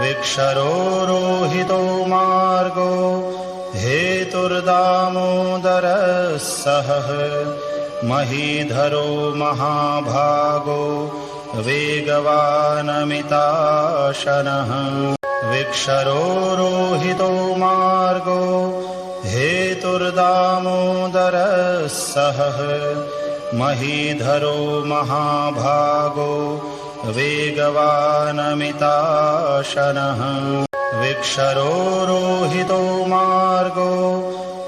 विक्षरोहितो मार्गो हेतुर्दामोदरः सहः महीधरो महाभागो वेगवानमिताशनः विक्षरोहितो मार्गो हेतुर्दामोदरः सहः महीधरो महाभागो वेगवानमिताशनः। विक्षरोहितो मार्गो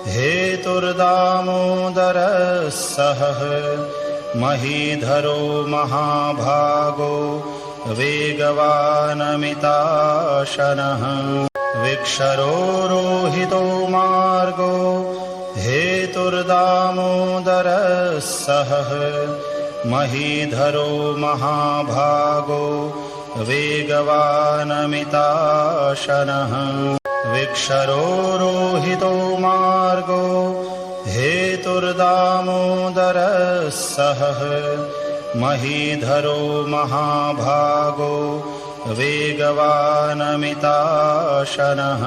हेतुर्दामोदरः सहः महीधरो महाभागो वेगवानमिताशनः। विक्षरोहितो मार्गो हेतुर्दामोदरः सहः महीधरो महाभागो वेगवानमिताशनः। विक्षरोहितो मार्गो हेतुर्दामोदरः सहः महीधरो महाभागो वेगवानमिताशनः।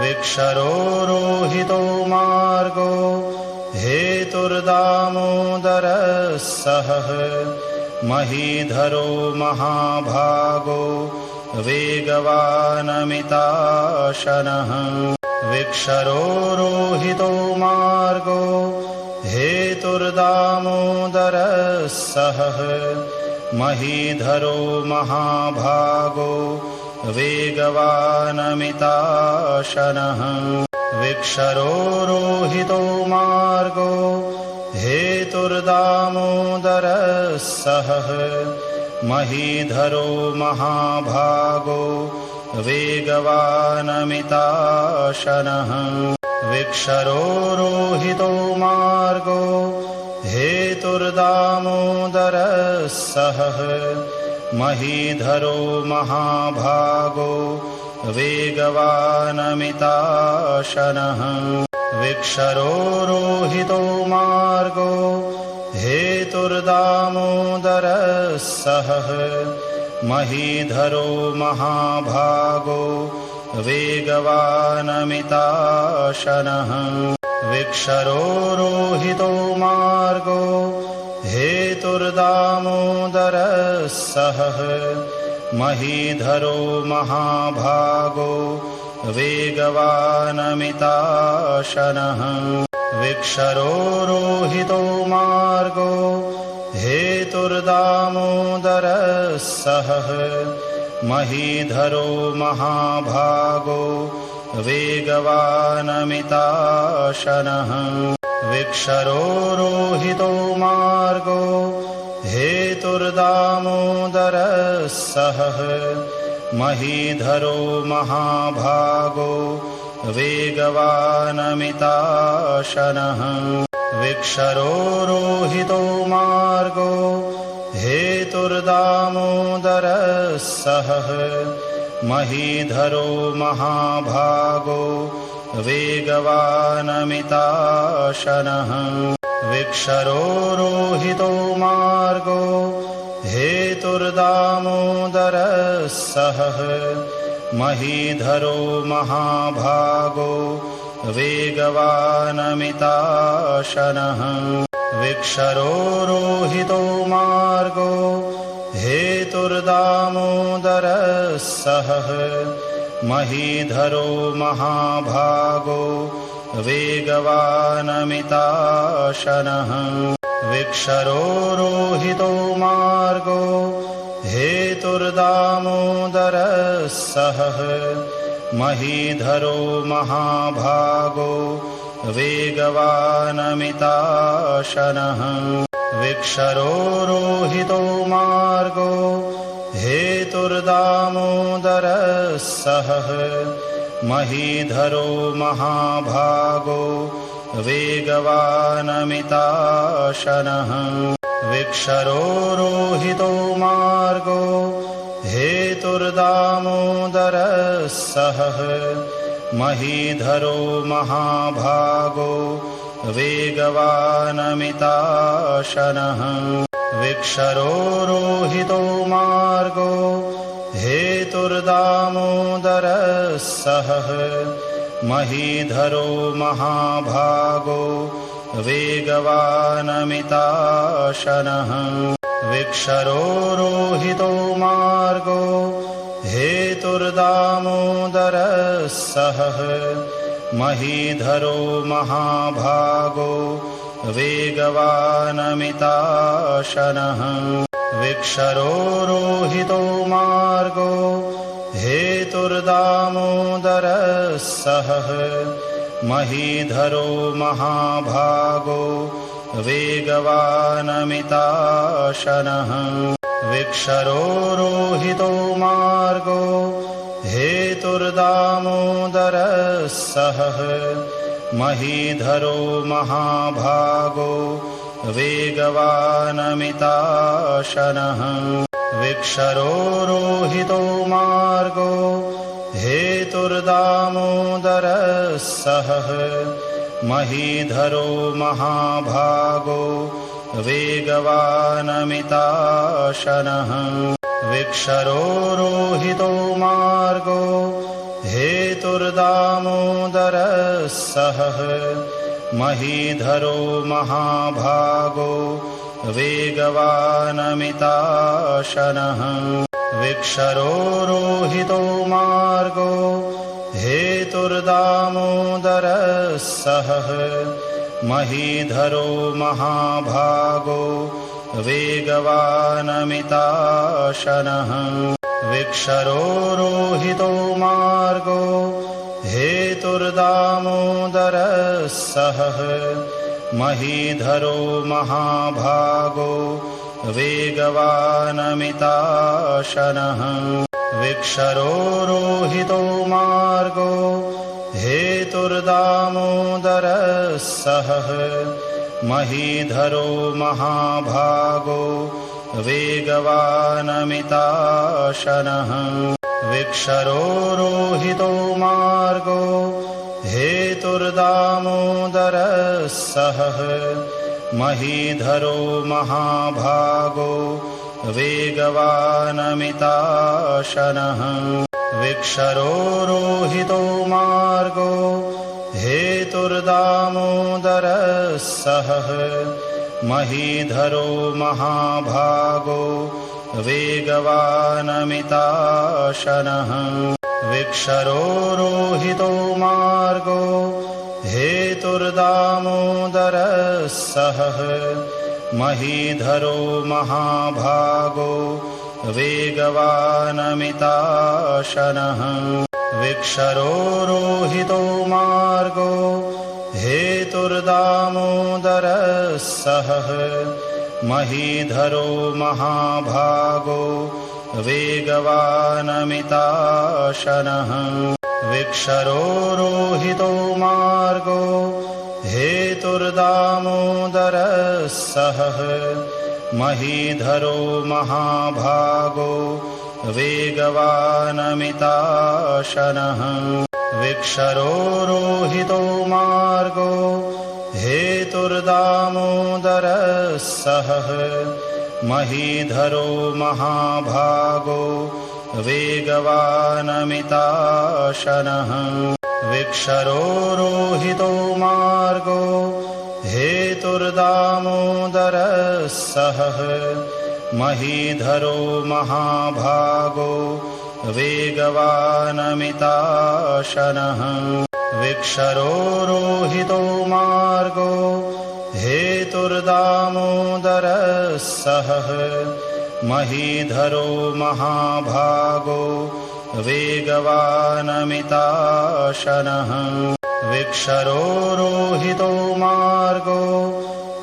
विक्षरोहितो मार्गो हेतुर्दामोदरः सहः महीधरो महाभागो वेगवानमिताशनः। विक्षरोहितो मार्गो हेतुर्दामोदरः सहः महीधरो महाभागो वेगवानमिताशनः विक्षरोहितो मार्गो हेतुर्दामोदरः सहः महीधरो महाभागो वेगवानमिताशनः विक्षरोहितो मार्गो हेतुर्दामोदरः सहः महीधरो महाभागो वेगवानमिताशनः। विक्षरोहितो मार्गो हेतुर्दामोदरः सहः महीधरो महाभागो वेगवानमिताशनः। विक्षरोहितो मार्गो हेतुर्दामोदरः सहः महीधरो महाभागो वेगवानमिताशनः। विक्षरोहितो मार्गो हेतुर्दामोदरः सहः महीधरो महाभागो वेगवानमिताशनः। विक्षरोहितो मार्गो हेतुर्दामोदरः सहः महीधरो महाभागो वेगवानमिताशनः। विक्षरोहितो मार्गो हेतुर्दामोदरः सहः महीधरो महाभागो वेगवानमिताशनः। विक्षरोहितो मार्गो हेतुर्दामोदरः सहः महीधरो महाभागो वेगवानमिताशनः। विक्षरोहितो मार्गो हेतुर्दामोदरः सहः महीधरो महाभागो वेगवानमिताशनः। विक्षरोहितो मार्गो हेतुर्दामोदरः सहः महीधरो महाभागो वेगवानमिताशनः विक्षरोहितो मार्गो हेतुर्दामोदरः सहः महीधरो महाभागो वेगवानमिताशनः विक्षरोहितो मार्गो हेतुर्दामोदरः सहः महीधरो महाभागो वेगवानमिताशनः विक्षरोहितो मार्गो हेतु हेतुर्दामोदरः सहः महीधरो महाभागो वेगवानमिताशनः। विक्षरोहितो मार्गो हेतुर्दामोदरः सहः महीधरो महाभागो वेगवानमिताशनः। विक्षरोहितो मार्गो हेतुर्दामोदरः सहः महीधरो महाभागो वेगवानमिताशनः। विक्षरोहितो मार्गो हेतुर्दामोदरः सहः महीधरो महाभागो वेगवानमिताशनः। विक्षरोहितो मार्गो हेतुर्दामोदरः सहः महीधरो महाभागो वेगवानमिताशनः विक्षरोहितो मार्गो हेतुर्दामोदरः सहः महीधरो महाभागो वेगवानमिताशनः विक्षरोहितो मार्गो हेतुर्दामोदरः सहः महीधरो महाभागो वेगवानमिताशनः विक्षरोहितो मार्गो हेतुर्दामोदरः सहः महीधरो महाभागो वेगवानमिताशनः। विक्षरोहितो मार्गो हेतुर्दामोदरः सहः महीधरो महाभागो वेगवानमिताशनः। विक्षरोहितो मार्गो हेतुर्दामोदरः सहः महीधरो महाभागो वेगवानमिताशनः। विक्षरोहितो मार्गो हेतुर्दामोदरः सहः महीधरो महाभागो वेगवानमिताशनः। विक्षरोहितो मार्गो हेतुर्दामोदरः सहः महीधरो महाभागो वेगवानमिताशनः विक्षरोहितो मार्गो हेतुर्दामोदरः सहः महीधरो महाभागो वेगवानमिताशनः विक्षरोहितो मार्गो हेतुर्दामोदरः सहः महीधरो महाभागो वेगवानमिताशनः विक्षरोहितो मार्गो हेतुर्दामोदरः सहः महीधरो महाभागो वेगवानमिताशनः। विक्षरोहितो मार्गो हेतुर्दामोदरः सहः महीधरो महाभागो वेगवानमिताशनः। विक्षरोहितो मार्गो हेतुर्दामोदरः सहः महीधरो महाभागो वेगवानमिताशनः। विक्षरोहितो मार्गो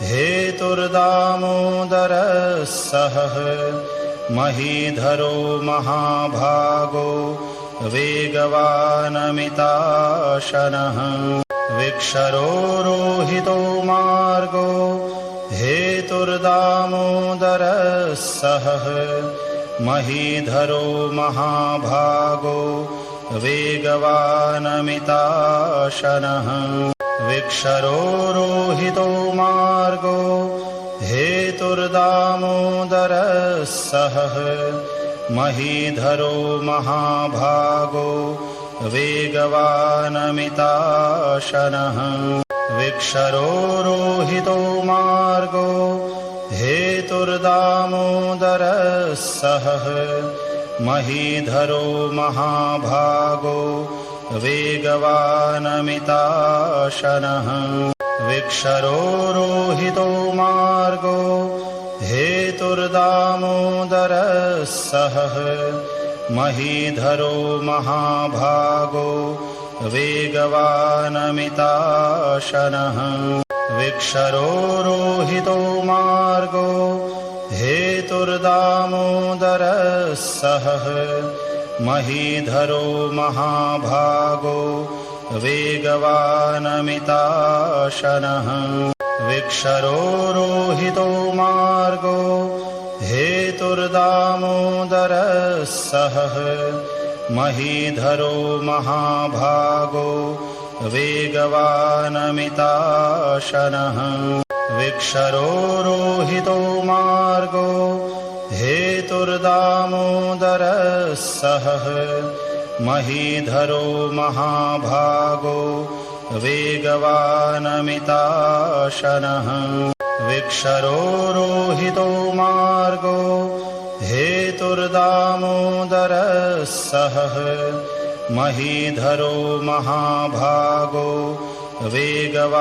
हेतुर्दामोदरः सहः महीधरो महाभागो वेगवानमिताशनः। विक्षरोहितो मार्गो हेतुर्दामोदरः सहः महीधरो महाभागो वेगवानमिताशनः। विक्षरोहितो मार्गो हेतुर्दामोदरः सहः महीधरो महाभागो वेगवानमिताशनः। विक्षरो रोहितो मार्गो हेतुर्दामोदरः सहः महीधरो महाभागो वेगवानमिताशनः विक्षरो रोहितो मार्गो हेतुर्दामोदरः सहः महीधरो महाभागो वेगवानमिताशनः विक्षरो मार्गो हेतुर्दामोदरः सहः महीधरो महाभागो वेगवानमिताशनः विक्षरो मार्गो हेतुर्दामोदरः सहः महीधरो महाभागो वेगवानमिताशनः। विक्षरो मार्गो हेतुर्दामोदरः सहः महीधरो महाभागो वेगवानमिताशनः। विक्षरो रोहितो मार्गो हेतुर्दामोदरः सहः महीधरो महाभागो वेगवानमिताशनः।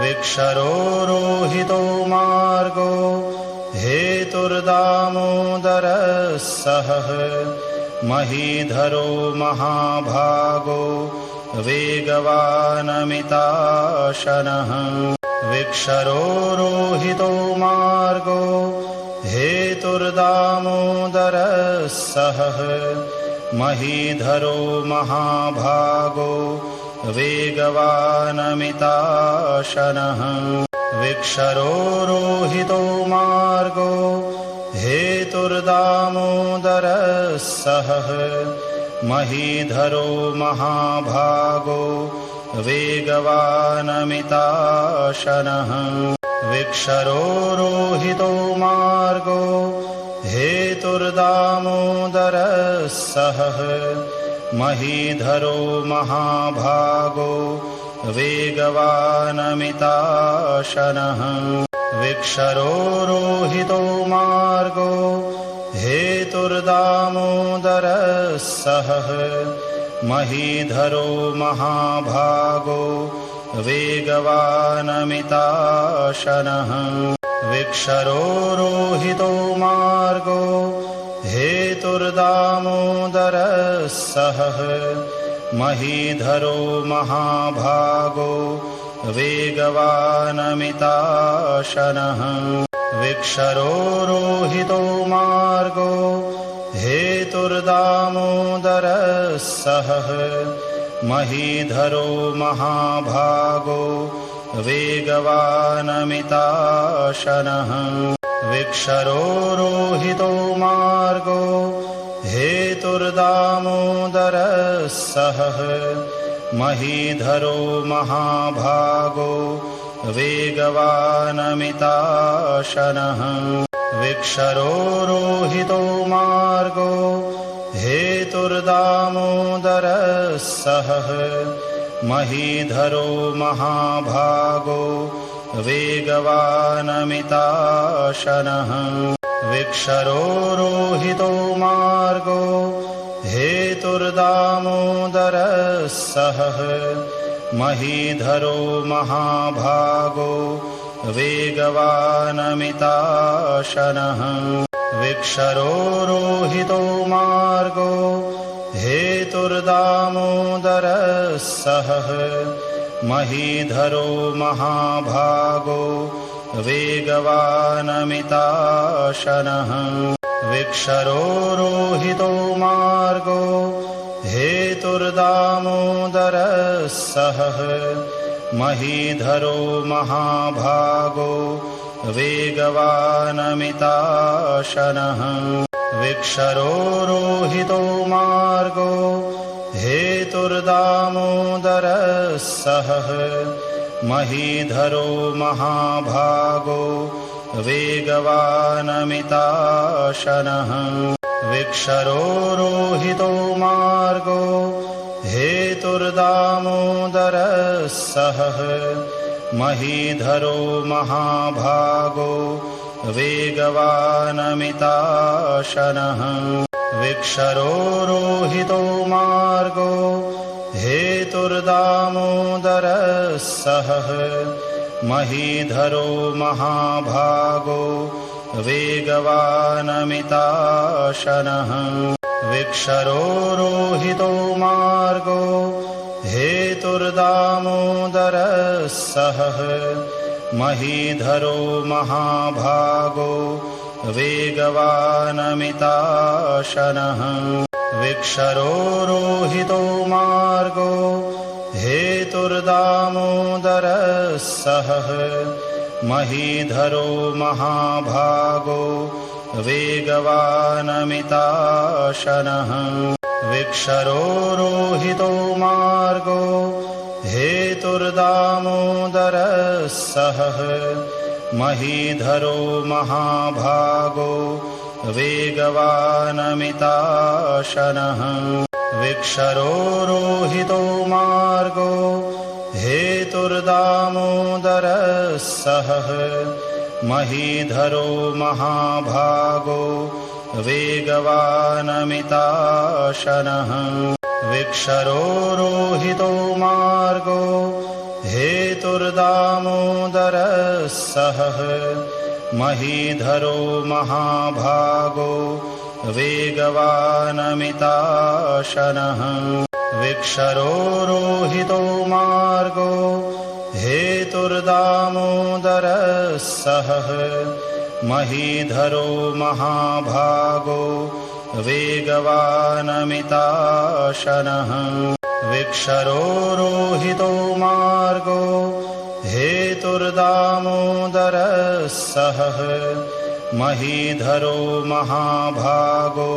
विक्षरो रोहितो मार्गो हेतुर्दामोदरः सहः महीधरो महाभागो वेगवानमिताशनः। विक्षरो रोहितो मार्गो हेतुर्दामोदरः सहः महीधरो महाभागो वेगवानमिताशनः विक्षरो रोहितो मार्गो हेतुर्दामोदरः सहः महीधरो महाभागो वेगवानमिताशनः विक्षरो रोहितो मार्गो हेतुर्दामोदरः सहः महीधरो महाभागो वेगवानमिताशनः विक्षरो रोहितो मार्गो हेतुर्दामोदरः सहः महीधरो महाभागो वेगवानमिताशनः। विक्षरो मार्गो हेतुर्दामोदरः सहः महीधरो महाभागो वेगवानमिताशनः। विक्षरो रोहितो मार्गो हेतुर्दामोदरः सहः महीधरो महाभागो वेगवानमिताशनः। विक्षरो रोहितो मार्गो हेतुर्दामोदरः सहः महीधरो महाभागो वेगवानमिताशनः। विक्षरो रोहितो मार्गो हेतुर्दामोदरः सहः महीधरो महाभागो वेगवानमिताशनः। विक्षरो रोहितो मार्गो हेतुर्दामोदरः सहः महीधरो महाभागो वेगवानमिताशनः विक्षरो रोहितो मार्गो हेतुर्दामोदरः सहः महीधरो महाभागो वेगवानमिताशनः विक्षरो रोहितो मार्गो हेतुर्दामोदरः सहः महीधरो महाभागो वेगवानमिताशनः। विक्षरो रोहितो मार्गो हेतुर्दामोदरः सहः महीधरो महाभागो वेगवानमिताशनः। विक्षरोहितो मार्गो हेतुर्दामोदरः सहः महीधरो महाभागो वेगवानमिताशनः। विक्षरोहितो मार्गो हेतुर्दामोदरः सहः महीधरो महाभागो वेगवानमिताशनः। विक्षरोहितो मार्गो हेतुर्दामोदरः सहः महीधरो महाभागो वेगवानमिताशनः। विक्षरोहितो मार्गो हेतुर्दामोदरः सहः महीधरो महाभागो वेगवानमिताशनः। विक्षरोहितो मार्गो हेतुर्दामोदरः सहः महीधरो महाभागो वेगवानमिताशनः। विक्षरोहितो मार्गो हेतुर्दामोदरः सहः महीधरो महाभागो वेगवानमिताशनः विक्षरोहितो मार्गो हेतुर्दामोदरः सहः महीधरो महाभागो वेगवानमिताशनः विक्षरोहितो मार्गो हेतुर्दामोदरः सहः महीधरो महाभागो वेगवानमिताशनः। विक्षरोहितो मार्गो हेतुर्दामोदरः सहः महीधरो महाभागो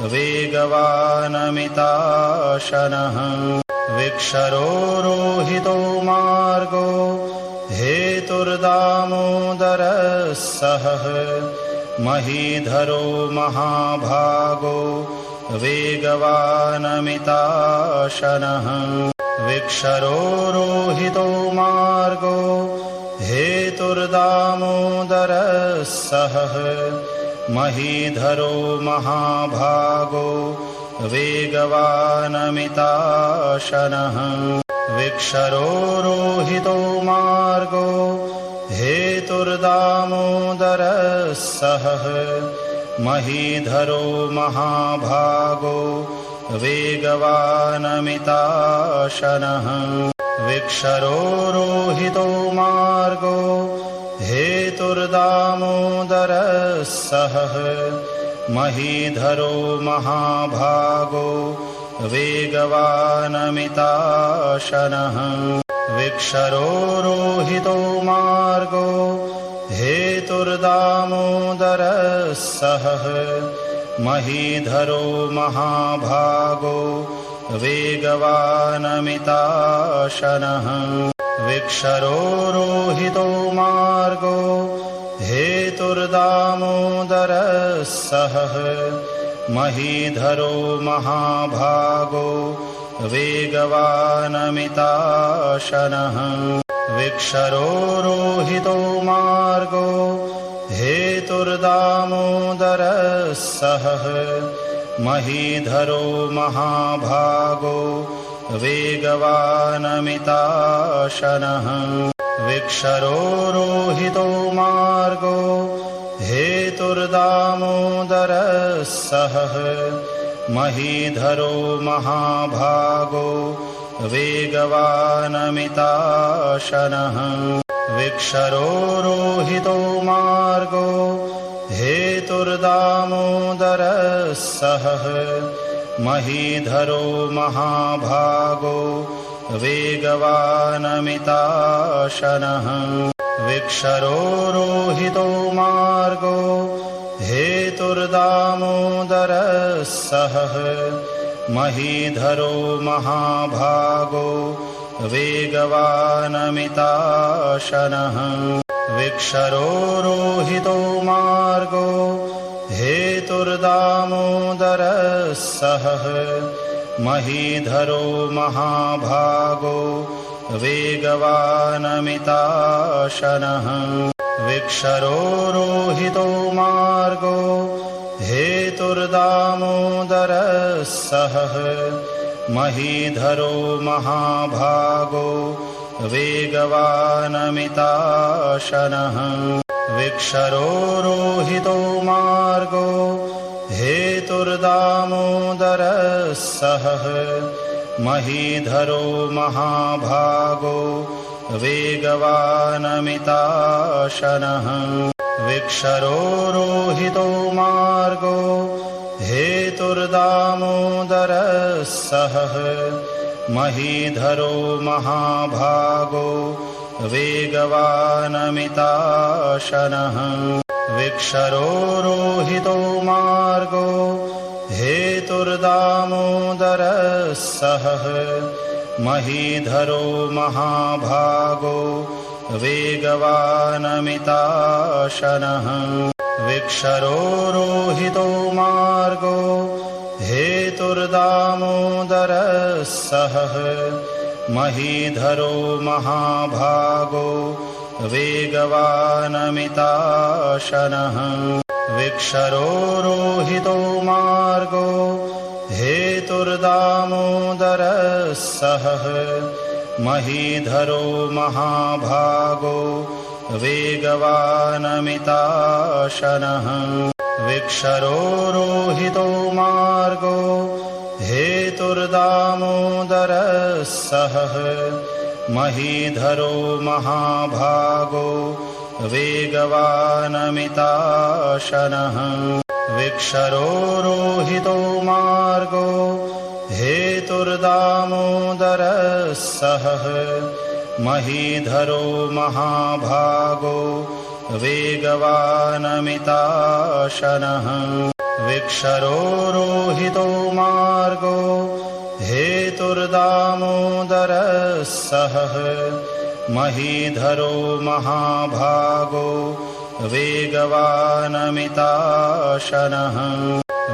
वेगवानमिताशनः। विक्षरोहितो मार्गो हेतुर्दामोदरः सहः महीधरो महाभागो वेगवानमिताशनः। विक्षरोहितो मार्गो हेतुर्दामोदरः सहः महीधरो महाभागो वेगवानमिताशनः। विक्षरोहितो मार्गो हेतुर्दामोदरः सहः महीधरो महाभागो वेगवानमिताशनः। विक्षरोहितो मार्गो हेतुर्दामोदरः सहः महीधरो महाभागो वेगवानमिताशनः विक्षरोहितो मार्गो हेतुर्दामोदरः सहः महीधरो महाभागो वेगवानमिताशनः विक्षरोहितो मार्गो हेतुर्दामोदरः सहः महीधरो महाभागो वेगवानमिताशनः। विक्षरोहितो मार्गो हेतुर्दामोदरः सहः महीधरो महाभागो वेगवानमिताशनः। विक्षरोहितो मार्गो हेतुर्दामोदरः सहः महीधरो महाभागो वेगवानमिताशनः। विक्षरोहितो मार्गो हेतुर्दामोदरः सहः महीधरो महाभागो वेगवानमिताशनः। विक्षरोहितो मार्गो हेतुर्दामोदरः सहः महीधरो महाभागो वेगवानमिताशनः। विक्षरोरोहितो मार्गो हेतुर्दामोदरः सहः महीधरो महाभागो वेगवानमिताशनः। विक्षरोरोहितो मार्गो हेतुर्दामोदरः सहः महीधरो महाभागो वेगवानमिताशनः विक्षरोरोहितो मार्गो हेतुर्दामोदरः सहः महीधरो महाभागो वेगवानमिताशनः विक्षरोरोहितो मार्गो हेतुर्दामोदरः सहः महीधरो महाभागो वेगवानमिताशनः विक्षरोरोहितो मार्गो हेतुर्दामोदरः सहः महीधरो महाभागो वेगवानमिताशनः। विक्षरोरोहितो मार्गो हेतुर्दामोदरः सहः महीधरो महाभागो वेगवानमिताशनः। विक्षरोरोहितो मार्गो हेतुर्दामोदरः सहः महीधरो महाभागो वेगवानमिताशनः। विक्षरोरोहितो मार्गो हेतुर्दामोदरः सहः महीधरो महाभागो वेगवानमिताशनः। विक्षरोरोहितो मार्गो हेतुर्दामोदरः सहः महीधरो महाभागो वेगवानमिताशनः। विक्षरोरोहितो मार्गो हेतुर्दामोदरः सहः महीधरो महाभागो वेगवानमिताशनः।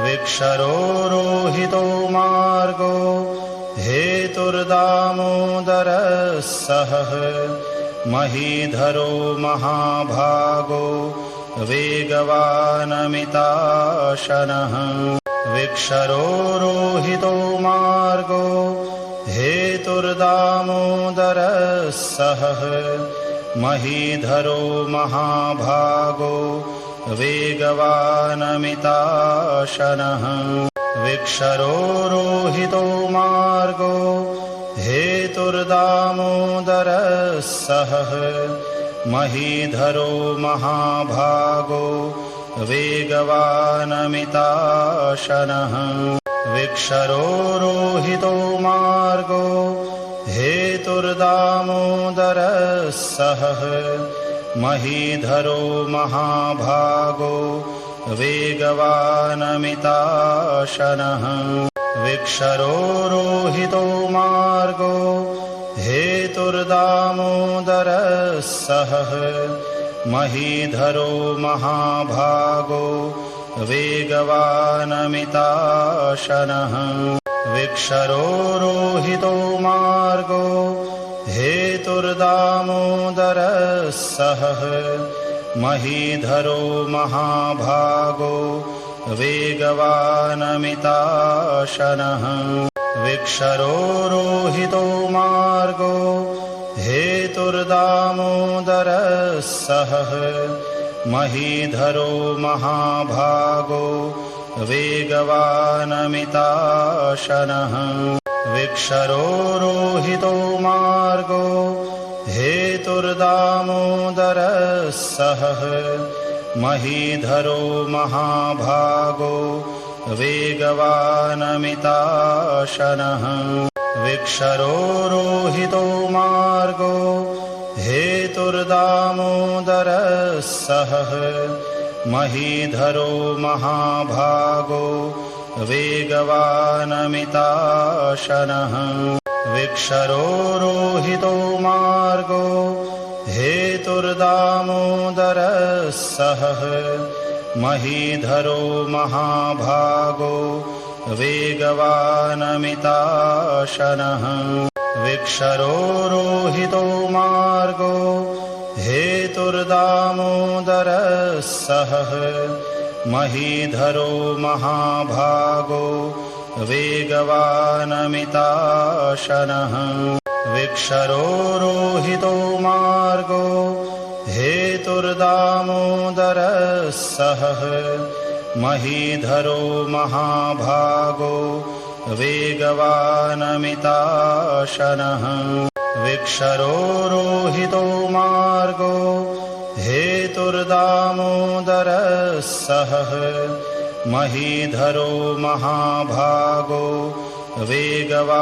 विक्षरोरोहितो मार्गो हेतुर्दामोदरः सहः महीधरो महाभागो वेगवानमिताशनः। विक्षरोरोहितो मार्गो हेतुर्दामोदरः सहः महीधरो महाभागो वेगवानमिताशनः। विक्षरोरोहितो मार्गो हेतुर्दामोदरः सहः महीधरो महाभागो वेगवानमिताशनः। विक्षरोरोहितो मार्गो हेतुर्दामोदरः सहः महीधरो महाभागो वेगवानमिताशनः। विक्षरोरोहितो मार्गो हेतुर्दामोदरः सहः महीधरो महाभागो वेगवानमिताशनः। विक्षरोरोहितो मार्गो हेतुर्दामोदरः सहः महीधरो महाभागो वेगवानमिताशनः। विक्षरोरोहितो मार्गो हेतुर्दामोदरः सहः महीधरो महाभागो वेगवानमिताशनः विक्षरोरोहितो मार्गो हेतुर्दामोदरः सहः महीधरो महाभागो वेगवानमिताशनः विक्षरोरोहितो मार्गो हेतुर्दामोदरः सहः महीधरो महाभागो वेगवानमिताशनः। विक्षरोरोहितो मार्गो हेतुर्दामोदरः सहः महीधरो महाभागो वेगवानमिताशनः। विक्षरोहितो मार्गो हेतुर्दामोदरः सहः महीधरो महाभागो वेगवानमिताशनः। विक्षरोहितो मार्गो हेतुर्दामोदरः सहः महीधरो महाभागो वेगवानमिताशनः। विक्षरोहितो मार्गो हेतुर्दामोदरः सहः महीधरो महाभागो वेगवानमिताशनः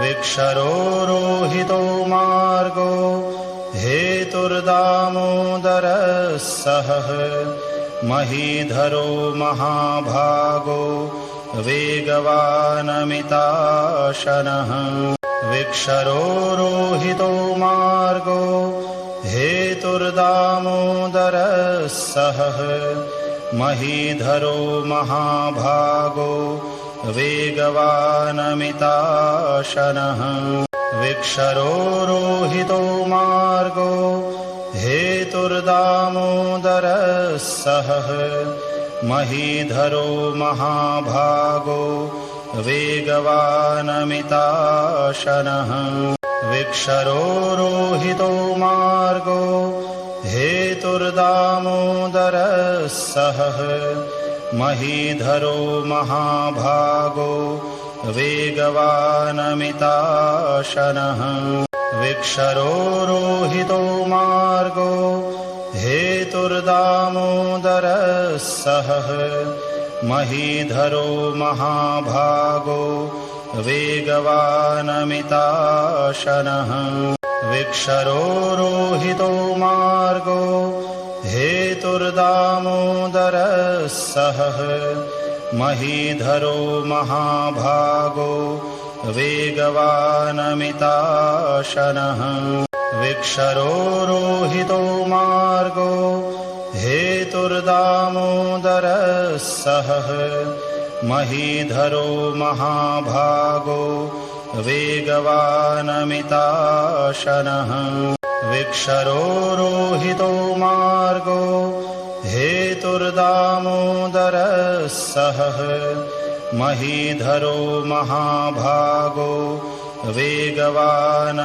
विक्षरोहितो मार्गो हेतुर्दामोदरः सहः महीधरो महाभागो वेगवानमिताशनः विक्षरोहितो मार्गो हेतुर्दामोदरः सहः महीधरो महाभागो वेगवानमिताशनः विक्षरोहितो मार्गो हेतुर्दामोदरः सहः महीधरो महाभागो वेगवानमिताशनः। विक्षरोहितो मार्गो हेतुर्दामोदरः सहः महीधरो महाभागो वेगवानमिताशनः। विक्षरोहितो मार्गो हेतुर्दामोदरः सहः महीधरो महाभागो वेगवानमिताशनः। विक्षरोहितो मार्गो हेतुर्दामोदरः सहः महीधरो महाभागो वेगवानमिताशनः। विक्षरोहितो मार्गो हेतुर्दामोदरः सहः महीधरो महाभागो वेगवानमिताशनः। विक्षरोहितो मार्गो हेतुर्दामोदरः सहः महीधरो महाभागो वेगवानमिताशनः